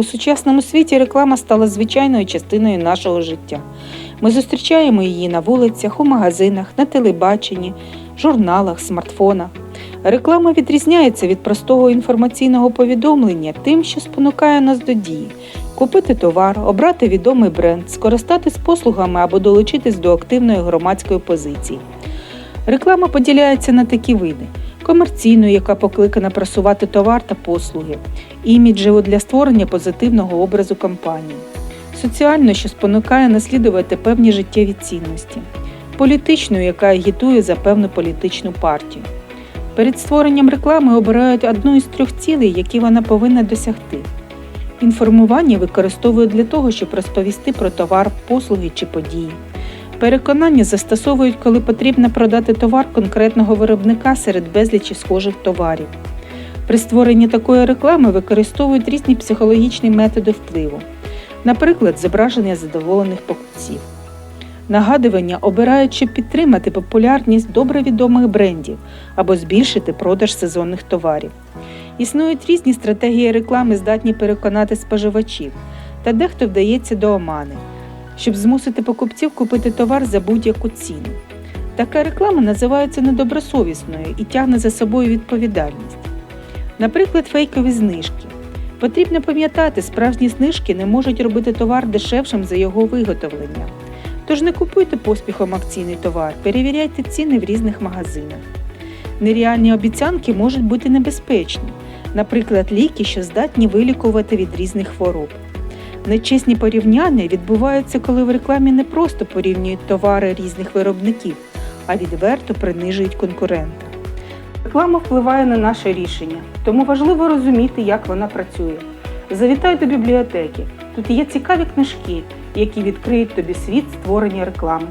У сучасному світі реклама стала звичайною частиною нашого життя. Ми зустрічаємо її на вулицях, у магазинах, на телебаченні, журналах, смартфонах. Реклама відрізняється від простого інформаційного повідомлення тим, що спонукає нас до дії, купити товар, обрати відомий бренд, скористатись послугами або долучитись до активної громадської позиції. Реклама поділяється на такі види: комерційну, яка покликана просувати товар та послуги, іміджеву для створення позитивного образу компанії, соціальну, що спонукає наслідувати певні життєві цінності, політичну, яка агітує за певну політичну партію. Перед створенням реклами обирають одну із трьох цілей, які вона повинна досягти. Інформування використовують для того, щоб розповісти про товар, послуги чи події. Переконання застосовують, коли потрібно продати товар конкретного виробника серед безлічі схожих товарів. При створенні такої реклами використовують різні психологічні методи впливу, наприклад, зображення задоволених покупців. Нагадування обирають, щоб підтримати популярність добре відомих брендів або збільшити продаж сезонних товарів. Існують різні стратегії реклами, здатні переконати споживачів, та дехто вдається до омани, щоб змусити покупців купити товар за будь-яку ціну. Така реклама називається недобросовісною і тягне за собою відповідальність. Наприклад, фейкові знижки. Потрібно пам'ятати, справжні знижки не можуть робити товар дешевшим за його виготовлення. Тож не купуйте поспіхом акційний товар, перевіряйте ціни в різних магазинах. Нереальні обіцянки можуть бути небезпечні, наприклад, ліки, що здатні вилікувати від різних хвороб. Нечесні порівняння відбуваються, коли в рекламі не просто порівнюють товари різних виробників, а відверто принижують конкурента. Реклама впливає на наше рішення, тому важливо розуміти, як вона працює. Завітай до бібліотеки. Тут є цікаві книжки, які відкриють тобі світ створення реклами.